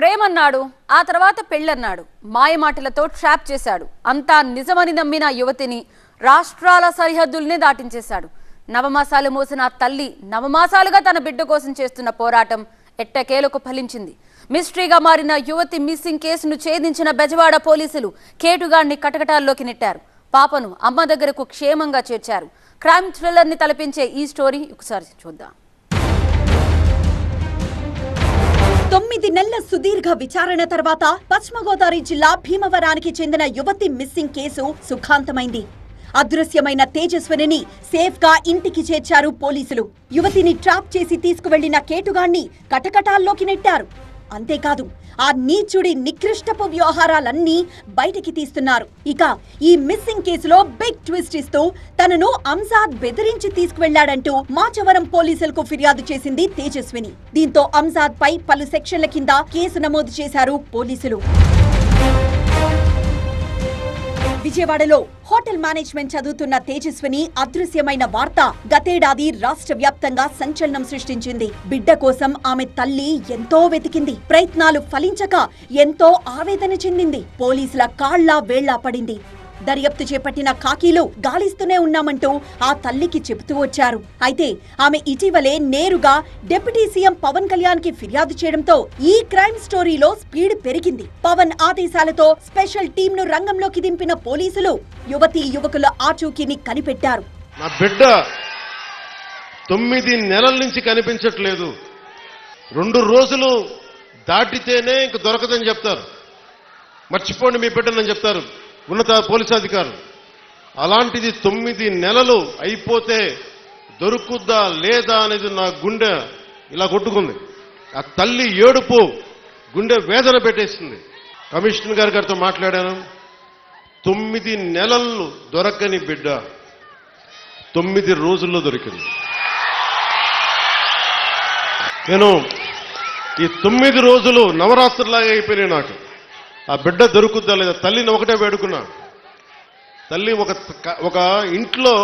ప్రేమన్నాడు ఆ తర్వాత పెళ్ళన్నాడు. మాయమాటలతో ట్రాప్ చేశాడు. అంతా నిజమని నమ్మిన యువతిని రాష్ట్రాల సరిహద్దుల్ని దాటించేశాడు. నవమాసాలు మోసిన తల్లి నవమాసాలుగా తన బిడ్డ కోసం చేస్తున్న పోరాటం ఎట్టకేలకు ఫలించింది. మిస్టరీగా మారిన యువతి మిస్సింగ్ కేసును ఛేదించిన బెజవాడ పోలీసులు కేటుగాడిని కటకటాల్లోకి నెట్టారు. పాపను అమ్మ దగ్గరకు క్షేమంగా చేర్చారు. క్రైమ్ థ్రిల్లర్ని తలపించే ఈ స్టోరీ ఒకసారి చూద్దాం. తొమ్మిది నెలల సుదీర్ఘ విచారణ తర్వాత పశ్చిమ గోదావరి జిల్లా భీమవరానికి చెందిన యువతి మిస్సింగ్ కేసు సుఖాంతమైంది. అదృశ్యమైన తేజస్వినిని సేఫ్గా ఇంటికి చేర్చారు పోలీసులు. యువతిని ట్రాప్ చేసి తీసుకువెళ్ళిన కేటుగాణ్ణి కటకటాల్లోకి నెట్టారు. అంతేకాదు ఆ నీచుడి నికృష్టపు వ్యవహారాలన్నీ బయటికి తీస్తున్నారు. ఇక ఈ మిస్సింగ్ కేసులో బిగ్ ట్విస్ట్ ఇస్తూ తనను అంసాద్ బెదిరించి తీసుకువెళ్ళాడంటూ మాచవరం పోలీసులకు ఫిర్యాదు చేసింది తేజస్విని. దీంతో అంసాద్ పై పలు సెక్షన్ల కింద కేసు నమోదు చేశారు పోలీసులు. విజయవాడలో హోటల్ మేనేజ్మెంట్ చదువుతున్న తేజస్విని అదృశ్యమైన వార్త. గతేడాది రాష్ట్ర వ్యాప్తంగా సంచలనం సృష్టించింది. బిడ్డ కోసం ఆమె తల్లి ఎంతో వెతికింది. ప్రయత్నాలు ఫలించక ఎంతో ఆవేదన చెందింది. పోలీసుల కాళ్ళా వేళ్ళా పడింది. దర్యాప్తు చేపట్టిన ఖాకీలు గాలిస్తూనే ఉన్నామంటూ ఆ తల్లికి చెబుతూ వచ్చారు. అయితే ఆమె ఇటీవలే నేరుగా డిప్యూటీ సీఎం పవన్ కళ్యాణ్కి ఫిర్యాదు చేయడంతో ఈ క్రైమ్ స్టోరీలో స్పీడ్ పెరిగింది. పవన్ ఆదేశాలతో స్పెషల్ టీమ్ను రంగంలోకి దింపిన పోలీసులు యువతీ యువకుల ఆచూకీని కనిపెట్టారు. నా బిడ్డ తొమ్మిది నెలల నుంచి కనిపించట్లేదు. రెండు రోజులు దాటితేనే ఇంక దొరకదని చెప్తారు. మర్చిపోండి మీ బిడ్డనని చెప్తారు. ఉన్నత పోలీసు అధికారులు. అలాంటిది తొమ్మిది నెలలు అయిపోతే దొరుకుద్దా లేదా అనేది నా గుండె ఇలా కొట్టుకుంది. ఆ తల్లి ఏడుపు గుండె వేదన పెట్టేసింది. కమిషనర్ గారి గారితో మాట్లాడాను. తొమ్మిది నెలలు దొరకని బిడ్డ తొమ్మిది రోజుల్లో దొరికింది. నేను ఈ తొమ్మిది రోజులు నవరాత్రులాగా అయిపోయినాయి నాకు. ఆ బిడ్డ దొరుకుద్దా లేదా? తల్లిని ఒకటే వేడుకున్నా. తల్లి ఒక ఒక ఇంట్లో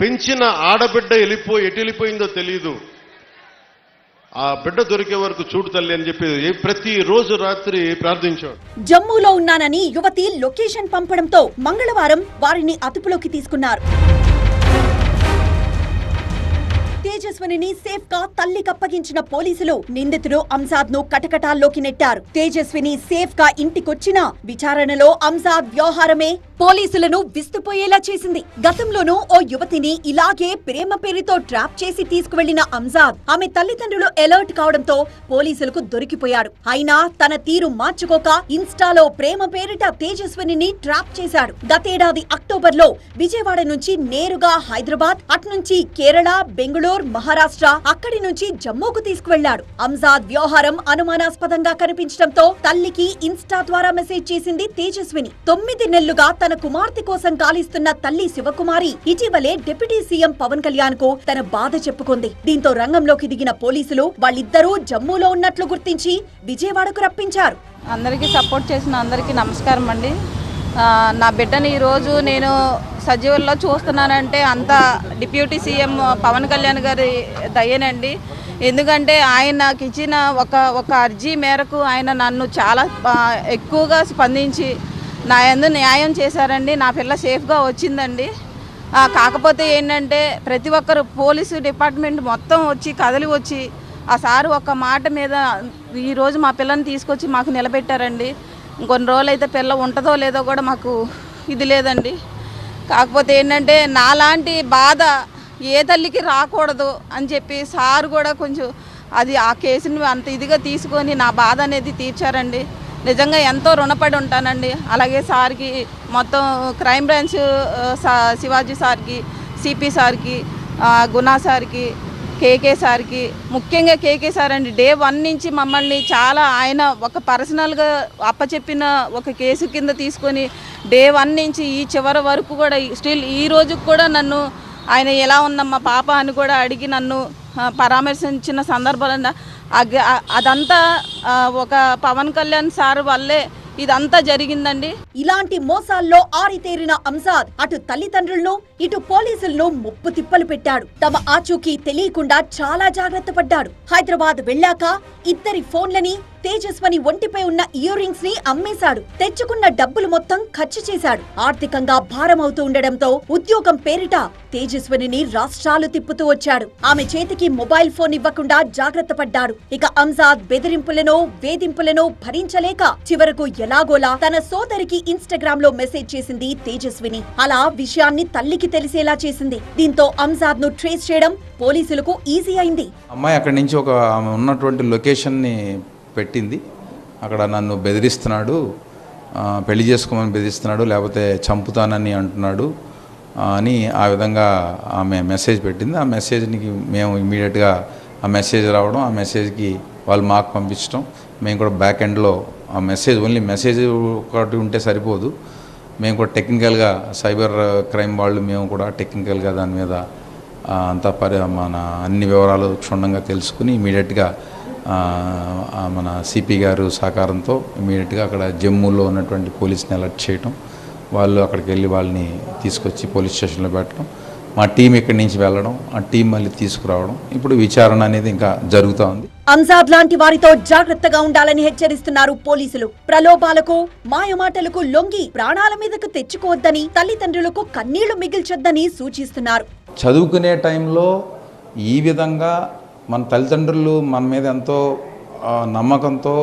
పెంచిన ఆడబిడ్డ వెళ్ళిపోయి ఎటు వెళ్ళిపోయిందో తెలియదు ఆ బిడ్డ దొరికే వరకు చూడు తల్లి అని చెప్పి ప్రతి రోజు రాత్రి ప్రార్థించాడు జమ్మూలో ఉన్నానని యువతి లొకేషన్ పంపడంతో మంగళవారం వారిని అదుపులోకి తీసుకున్నారు. తేజస్విని సేఫ్గా తల్లికి అప్పగించిన పోలీసులు నిందితుడు అంసాద్ను కటకటాల్లోకి నెట్టారు. తేజస్విని సేఫ్గా ఇంటికొచ్చిన విచారణలో అంసాద్ వ్యవహారమే పోలీసులను విస్తుపోయేలా చేసింది. గతంలోనూ ఓ యువతిని ఇలాగే ప్రేమ పేరుతో ట్రాప్ చేసి తీసుకువెళ్ళిన అంజాద్ ఆమె తల్లిదండ్రులు అలర్ట్ కావడంతో పోలీసులకు దొరికిపోయాడు. అయినా తన తీరు మార్చుకోక ఇన్స్టాలో ప్రేమ పేరిట తేజస్విని ట్రాప్ చేశాడు. గతేడాది అక్టోబర్లో విజయవాడ నుంచి నేరుగా హైదరాబాద్ అట్నుంచి కేరళ బెంగళూరు మహారాష్ట్ర అక్కడి నుంచి జమ్మూకు తీసుకువెళ్ళాడు అంజాద్ వ్యవహారం అనుమానాస్పదంగా కనిపించడంతో తల్లికి ఇన్స్టా ద్వారా మెసేజ్ చేసింది తేజస్విని. తొమ్మిది నెలలుగా తన కుమార్తె కోసం గాలిస్తున్న తల్లి శివకుమారి ఇటీవలే డిప్యూటీ సీఎం పవన్ కళ్యాణ్కు తన బాధ చెప్పుకుంది. దీంతో రంగంలోకి దిగిన పోలీసులు వాళ్ళిద్దరూ జమ్మూలో ఉన్నట్లు గుర్తించి విజయవాడకు రప్పించారు. అందరికీ సపోర్ట్ చేసిన అందరికీ నమస్కారం అండి. నా బిడ్డని ఈరోజు నేను సజీవుల్లో చూస్తున్నానంటే అంత డిప్యూటీ సీఎం పవన్ కళ్యాణ్ గారి దయ్యనండి ఎందుకంటే ఆయన నాకు ఇచ్చిన ఒక ఒక అర్జీ మేరకు ఆయన నన్ను చాలా ఎక్కువగా స్పందించి నా ఎందు న్యాయం చేశారండి. నా పిల్ల సేఫ్గా వచ్చిందండి. కాకపోతే ఏంటంటే ప్రతి ఒక్కరు పోలీసు డిపార్ట్మెంట్ మొత్తం వచ్చి కదలి వచ్చి ఆ సారు ఒక మాట మీద ఈరోజు మా పిల్లని తీసుకొచ్చి మాకు నిలబెట్టారండి. ఇంకొన్ని రోజులు అయితే పిల్ల ఉంటుందో లేదో కూడా మాకు ఇది లేదండి. కాకపోతే ఏంటంటే నాలాంటి బాధ ఏ తల్లికి రాకూడదు అని చెప్పి సారు కూడా కొంచెం అది ఆ కేసుని అంత ఇదిగా తీసుకొని నా బాధ అనేది తీర్చారండి. నిజంగా ఎంతో రుణపడి ఉంటానండి. అలాగే సార్కి మొత్తం క్రైమ్ బ్రాంచ్ శివాజీ సార్కి సిపి సార్కి గునా గుణా సార్కి కేకే సార్కి ముఖ్యంగా కేకే సార్ అండి. డే వన్ నుంచి మమ్మల్ని చాలా ఆయన ఒక పర్సనల్గా అప్పచెప్పిన ఒక కేసు కింద తీసుకొని డే వన్ నుంచి ఈ చివరి వరకు కూడా స్టిల్ ఈ రోజుకు కూడా నన్ను ఆయన ఎలా ఉందమ్మా పాప అని కూడా అడిగి నన్ను పరామర్శించిన సందర్భాలన్న అదంతా ఒక పవన్ కళ్యాణ్ సార్ వల్లే ఇదంతా జరిగిందండి. ఇలాంటి మోసాల్లో ఆరితేరిన అంసాద్ అటు తల్లిదండ్రులను ఇటు పోలీసులను ముప్పు తిప్పలు పెట్టాడు. తమ ఆచూకీ తెలియకుండా చాలా జాగ్రత్త పడ్డాడు. హైదరాబాద్ వెళ్ళాక ఇద్దరి ఫోన్లని తేజస్వని ఒంటిపై ఉన్న ఇయర్ రింగ్స్ని అమ్మేశాడు. తెచ్చుకున్న డబ్బులు మొత్తం ఖర్చు చేశాడు. ఆర్థికంగా భారమవుతూ ఉండడంతో ఉద్యోగం పేరిట తేజస్వనిని రాష్ట్రాలు తిప్పుతూ వచ్చాడు. ఆమె చేతికి మొబైల్ ఫోన్ ఇవ్వకుండా జాగ్రత్త పడ్డాడు. ఇక అంజాద్ బెదిరింపులను వేధింపులను భరించలేక చివరకు ఎలాగోలా తన సోదరికి ఇన్స్టాగ్రామ్లో మెసేజ్ చేసింది తేజస్విని. అలా విషయాన్ని తల్లికి తెలిసేలా చేసింది. దీంతో అంజాద్ను ట్రేస్ చేయడం పోలీసులకు ఈజీ అయింది. అమ్మాయి అక్కడి నుంచి ఒక ఉన్నటువంటి లొకేషన్ని పెట్టింది. అక్కడ నన్ను బెదిరిస్తున్నాడు. పెళ్ళి చేసుకోమని బెదిరిస్తున్నాడు లేకపోతే చంపుతానని అంటున్నాడు అని ఆ విధంగా ఆమె మెసేజ్ పెట్టింది. ఆ మెసేజ్కి మేము ఇమీడియట్గా ఆ మెసేజ్ రావడం ఆ మెసేజ్కి వాళ్ళు మాకు పంపించడం. మేము కూడా బ్యాక్ ఎండ్లో ఆ మెసేజ్ ఓన్లీ మెసేజ్ ఒకటి ఉంటే సరిపోదు. మేము కూడా టెక్నికల్గా సైబర్ క్రైమ్ వాళ్ళు మేము కూడా టెక్నికల్గా దాని మీద అంతా పరి మన అన్ని వివరాలు క్షుణ్ణంగా తెలుసుకుని ఇమీడియట్గా మన సిపి గారు సహకారంతో ఇమీడియట్గా అక్కడ జమ్మూలో ఉన్నటువంటి పోలీస్ని అలర్ట్ చేయటం వాళ్ళు అక్కడికి వెళ్ళి వాళ్ళని తీసుకొచ్చి పోలీస్ స్టేషన్లో పెట్టడం మా టీం ఇక్కడి నుంచి వెళ్ళడం ఆ టీం మళ్ళీ తీసుకురావడం ఇప్పుడు విచారణ అనేది ఇంకా జరుగుతూ ఉంది. అంజాద్ లాంటి వారితో జాగ్రత్తగా ఉండాలని హెచ్చరిస్తున్నారు పోలీసులు. ప్రలోభాలకు మాయమాటలకు లొంగి ప్రాణాల మీదకు తెచ్చుకోవద్దని తల్లిదండ్రులకు కన్నీళ్ళు మిగిల్చొద్దని సూచిస్తున్నారు. చదువుకునే టైంలో ఈ విధంగా మన తల్లిదండ్రులు మన మీద ఎంతో నమ్మకంతో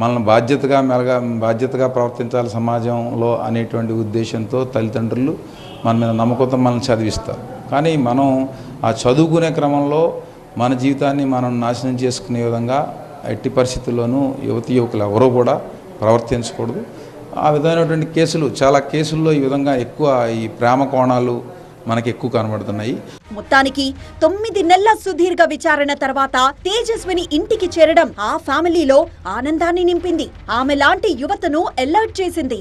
మనల్ని బాధ్యతగా మెలగా బాధ్యతగా ప్రవర్తించాలి సమాజంలో అనేటువంటి ఉద్దేశంతో తల్లిదండ్రులు మన మీద నమ్మకంతో మనల్ని చదివిస్తారు. కానీ మనం ఆ చదువుకునే క్రమంలో మన జీవితాన్ని మనం నాశనం చేసుకునే విధంగా ఎట్టి పరిస్థితుల్లోనూ యువతి యువకులు ఎవరూ కూడా ప్రవర్తించకూడదు. ఆ విధమైనటువంటి కేసులు చాలా కేసుల్లో ఈ విధంగా ఎక్కువ ఈ ప్రేమ కోణాలు మనకి ఎక్కువ కనబడుతున్నాయి. మొత్తానికి తొమ్మిది నెలల సుదీర్ఘ విచారణ తర్వాత తేజస్విని ఇంటికి చేరడం ఆ ఫ్యామిలీలో ఆనందాన్ని నింపింది. ఆమె లాంటి యువతను అలర్ట్ చేసింది.